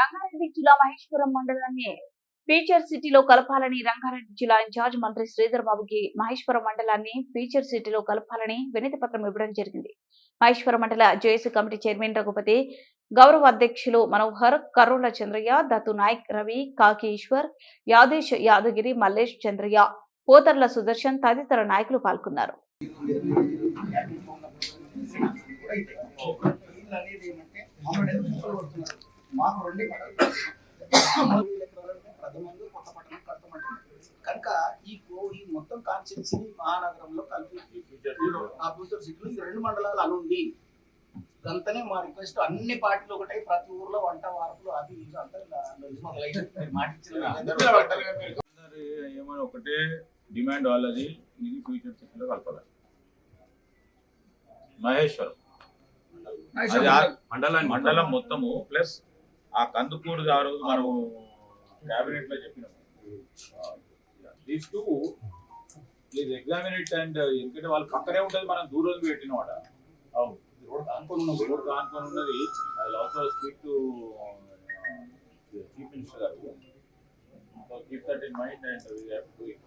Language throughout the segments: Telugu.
రంగారెడ్డి జిల్లా మహేశ్వరం మండలాన్ని ఫీచర్ సిటీలో కలపాలని రంగారెడ్డి జిల్లా ఇన్ఛార్జ్ మంత్రి శ్రీధర్ బాబుకి మహేశ్వరం మండలాన్ని ఫీచర్ సిటీలో కలపాలని వినతి పత్రం ఇవ్వడం జరిగింది. మహేశ్వరం మండల జేఏసీ కమిటీ చైర్మన్ రఘుపతి గౌరవ అధ్యక్షులు మనోహర్ కరోల చంద్రయ్య దత్తు నాయక్ రవి కాకి ఈశ్వర్ యాదేశ్ యాదగిరి మల్లేష్ చంద్రయ్య పోతర్ల సుదర్శన్ తదితర నాయకులు పాల్గొన్నారు. అనేది ఏమంటే మాకు రెండే కొత్త పట్టణం కడతామంటున్నారు. కనుక ఈ కో- ఈ మొత్తం కాన్స్టిట్యూన్సీ మహానగరంలో కలిపి ఆ ఫ్యూచర్ సిటీలో ఈ రెండు మండలాలు అనుంది అంతనే మా రిక్వెస్ట్. అన్ని పార్టీలు ఒకటే ప్రతి ఊర్లో వంట వార్పులు అది ఇది ఏమైనా ఒకటే డిమాండ్ వాళ్ళది ఇది ఫ్యూచర్ సిటీలో కలపాలి మహేశ్వరం. మండలం. మొత్తము. ప్లస్ ఆ కందుకూరు గారు మనం క్యాబినెట్లో చెప్పినాము these two please examine it and ఎందుకంటే వాళ్ళు పక్కనే ఉంటుంది మనం దూరం పెట్టిన వాడ. రోడ్ కానుకొని ఉన్నది రోడ్ కానుకొని ఉన్నది. I also speak to chief minister గారు. So keep that in mind and we have to do it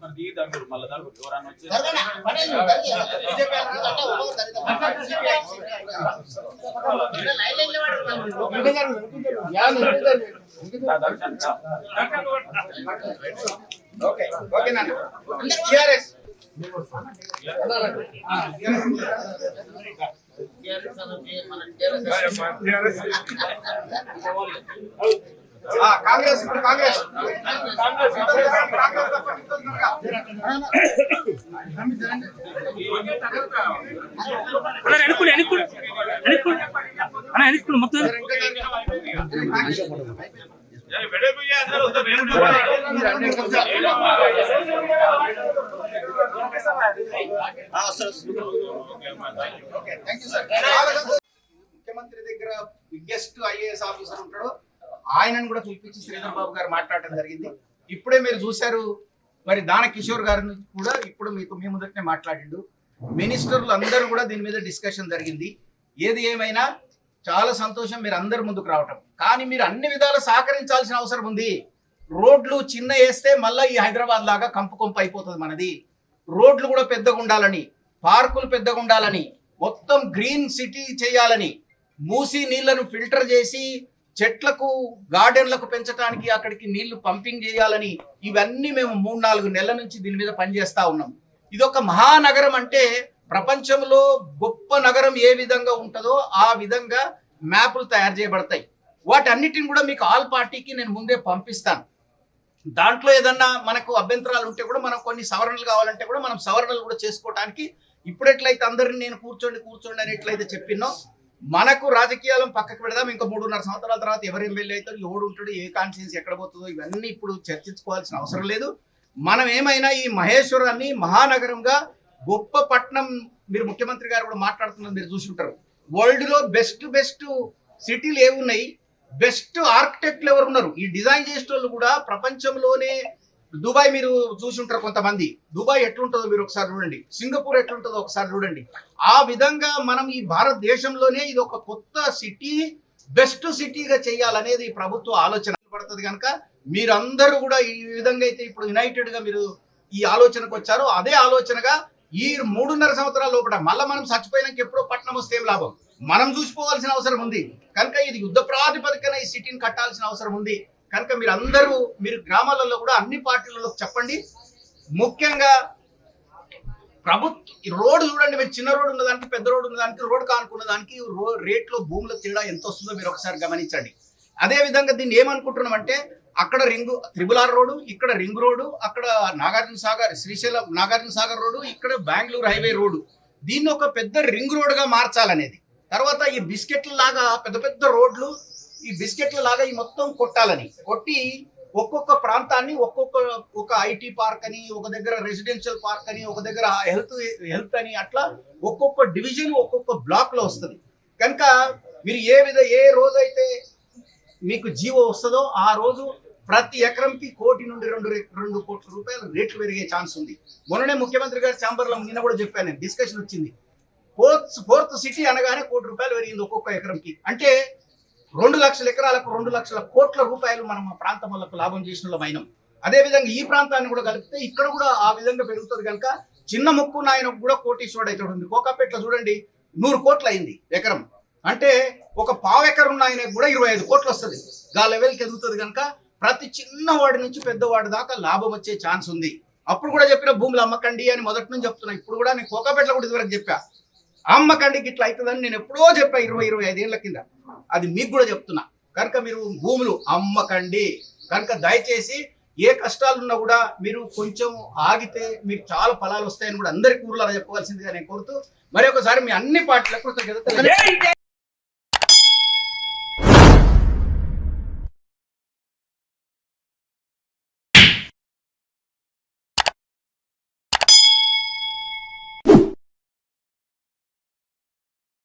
ఒకరు దిగి దగ్గర మళ్ళీ దగ్గర ఎవరన్నా వచ్చి ఓకే ఓకే నాన్న టిఆర్ఎస్ కాంగ్రెస్ ఇప్పుడు కాంగ్రెస్ కాంగ్రెస్ తప్ప అన్న ఎనుకుడు ఎనుకుడు ఎనుకుడు అన్న ఎనుకుడు మొత్తం. ముఖ్యమంత్రి దగ్గర బిగ్గెస్ట్ ఐఏఎస్ ఆఫీసర్ ఉంటాడు. ఆయనను కూడా చూపించి శ్రీధర్ బాబు గారు మాట్లాడటం జరిగింది. ఇప్పుడే మీరు చూశారు మరి దాన కిషోర్ గారిని కూడా ఇప్పుడు మీకు మీ ముందటనే మాట్లాడిండు. మినిస్టర్లు అందరూ కూడా దీని మీద డిస్కషన్ జరిగింది. ఏది ఏమైనా చాలా సంతోషం మీరు అందరు ముందుకు రావటం. కానీ మీరు అన్ని విధాలు సహకరించాల్సిన అవసరం ఉంది. రోడ్లు చిన్న వేస్తే మళ్ళీ ఈ హైదరాబాద్ లాగా కంపు కొంపు అయిపోతుంది మనది. రోడ్లు కూడా పెద్దగా ఉండాలని పార్కులు పెద్దగా ఉండాలని మొత్తం గ్రీన్ సిటీ చేయాలని మూసి నీళ్ళను ఫిల్టర్ చేసి చెట్లకు గార్డెన్లకు పెంచడానికి అక్కడికి నీళ్ళు పంపింగ్ చేయాలని ఇవన్నీ మేము మూడు నాలుగు నెలల నుంచి దీని మీద పనిచేస్తూ ఉన్నాం. ఇది ఒక మహానగరం అంటే ప్రపంచంలో గొప్ప నగరం ఏ విధంగా ఉంటుందో ఆ విధంగా మ్యాపులు తయారు చేయబడతాయి. వాటన్నిటిని కూడా మీకు ఆల్ పార్టీకి నేను ముందే పంపిస్తాను. దాంట్లో ఏదన్నా మనకు అభ్యంతరాలు ఉంటే కూడా మనం కొన్ని సవరణలు కావాలంటే కూడా మనం సవరణలు కూడా చేసుకోవడానికి ఇప్పుడు ఎట్లయితే అందరిని నేను కూర్చోండి కూర్చోండి అని ఎట్లయితే చెప్పినో మనకు రాజకీయాలను పక్కకు పెడదాం. ఇంకా మూడున్నర సంవత్సరాల తర్వాత ఎవరు ఎమ్మెల్యే అవుతారు? ఎవడు ఉంటాడు? ఏ కాన్స్టిట్యూన్సీ ఎక్కడ పోతుందో ఇవన్నీ ఇప్పుడు చర్చించుకోవాల్సిన అవసరం లేదు. మనం ఏమైనా ఈ మహేశ్వరాన్ని మహానగరంగా గొప్ప పట్టణం మీరు ముఖ్యమంత్రి గారు కూడా మాట్లాడుతున్నది మీరు చూసి ఉంటారు వరల్డ్లో బెస్ట్ బెస్ట్ సిటీలు ఏమున్నాయి? బెస్ట్ ఆర్కిటెక్ట్లు ఎవరు ఉన్నారు? ఈ డిజైన్ చేసేటోళ్ళు కూడా ప్రపంచంలోనే దుబాయ్ మీరు చూసుంటారు కొంతమంది. దుబాయ్ ఎట్లుంటుందో మీరు ఒకసారి చూడండి. సింగపూర్ ఎట్లుంటుందో ఒకసారి చూడండి. ఆ విధంగా మనం ఈ భారతదేశంలోనే ఇది ఒక కొత్త సిటీ బెస్ట్ సిటీగా చేయాలనేది ఈ ప్రభుత్వ ఆలోచన పడుతుంది కనుక మీరందరూ కూడా ఈ విధంగా అయితే ఇప్పుడు యునైటెడ్గా మీరు ఈ ఆలోచనకు వచ్చారు అదే ఆలోచనగా ఈ మూడున్నర సంవత్సరాల లోపల మళ్ళీ మనం చచ్చిపోయినాక ఎప్పుడో పట్టణం వస్తే ఏం లాభం? మనం చూసిపోవాల్సిన అవసరం ఉంది. కనుక ఇది యుద్ధ ప్రాతిపదికన ఈ సిటీని కట్టాల్సిన అవసరం ఉంది. కనుక మీరు అందరూ మీరు గ్రామాలలో కూడా అన్ని పార్టీలలో చెప్పండి. ముఖ్యంగా ప్రభుత్వ రోడ్డు చూడండి మీరు చిన్న రోడ్డు ఉన్నదానికి పెద్ద రోడ్డు ఉన్నదానికి రోడ్డు కానుకున్న దానికి రో రేట్లో భూముల తేడా ఎంత వస్తుందో మీరు ఒకసారి గమనించండి. అదే విధంగా దీన్ని ఏమనుకుంటున్నాం అంటే అక్కడ రింగు త్రిబుల్ ఆర్ రోడ్డు ఇక్కడ రింగ్ రోడ్డు అక్కడ నాగార్జున సాగర్ శ్రీశైలం నాగార్జున సాగర్ రోడ్డు ఇక్కడ బెంగళూరు హైవే రోడ్డు. దీన్ని ఒక పెద్ద రింగ్ రోడ్డుగా మార్చాలనేది. తర్వాత ఈ బిస్కెట్ల లాగా పెద్ద పెద్ద రోడ్లు ఈ బిస్కెట్ల లాగా ఈ మొత్తం కొట్టాలని. కొట్టి ఒక్కొక్క ప్రాంతాన్ని ఒక్కొక్క ఒక ఐటీ పార్క్ అని ఒక దగ్గర రెసిడెన్షియల్ పార్క్ అని ఒక దగ్గర హెల్త్ హెల్త్ అని అట్లా ఒక్కొక్క డివిజన్ ఒక్కొక్క బ్లాక్లో వస్తుంది. కనుక మీరు ఏ విధ ఏ రోజైతే మీకు జీవో వస్తుందో ఆ రోజు ప్రతి ఎకరంకి కోటి నుండి రెండు రెండు కోట్ల రూపాయలు రేట్లు పెరిగే ఛాన్స్ ఉంది. మొన్ననే ముఖ్యమంత్రి గారి ఛాంబర్లో నిన్న కూడా చెప్పాను నేను డిస్కషన్ వచ్చింది. ఫోర్త్ ఫోర్త్ సిటీ అనగానే కోటి రూపాయలు పెరిగింది ఒక్కొక్క ఎకరంకి. అంటే రెండు లక్షల ఎకరాలకు రెండు లక్షల కోట్ల రూపాయలు మనం మా ప్రాంతం వాళ్ళకు లాభం చేసిన మైనం. అదేవిధంగా ఈ ప్రాంతాన్ని కూడా కలిపితే ఇక్కడ కూడా ఆ విధంగా పెరుగుతుంది కనుక చిన్న ముక్కు నాయనకు కూడా కోటీశ్వరుడు అయితే ఉంది కోకాపేటలో చూడండి నూరు కోట్లు అయింది ఎకరం. అంటే ఒక పావు ఎకరం ఉన్న ఆయనకు కూడా ఇరవై ఐదు కోట్లు వస్తుంది. గా లెవెల్కి ఎదుగుతుంది కనుక ప్రతి చిన్నవాడి నుంచి పెద్దవాడి దాకా లాభం వచ్చే ఛాన్స్ ఉంది. అప్పుడు కూడా చెప్పిన భూములు అమ్మకండి అని మొదటి నుంచి చెప్తున్నా. ఇప్పుడు కూడా నేను కోకాపేటలో కూడా ఇదివరకు చెప్పా. అమ్మకండి ఇట్లా అవుతుందని నేను ఎప్పుడో చెప్పా ఇరవై ఇరవై ఐదేళ్ళ కింద. అది మీకు కూడా చెప్తున్నా. కనుక మీరు భూములు అమ్మకండి. కనుక దయచేసి ఏ కష్టాలున్నా కూడా మీరు కొంచెం ఆగితే మీకు చాలా ఫలాలు వస్తాయని కూడా అందరికీ ఊర్లో చెప్పవలసిందిగా నేను కోరుతూ మరి ఒకసారి మీ అన్ని పార్టీలకు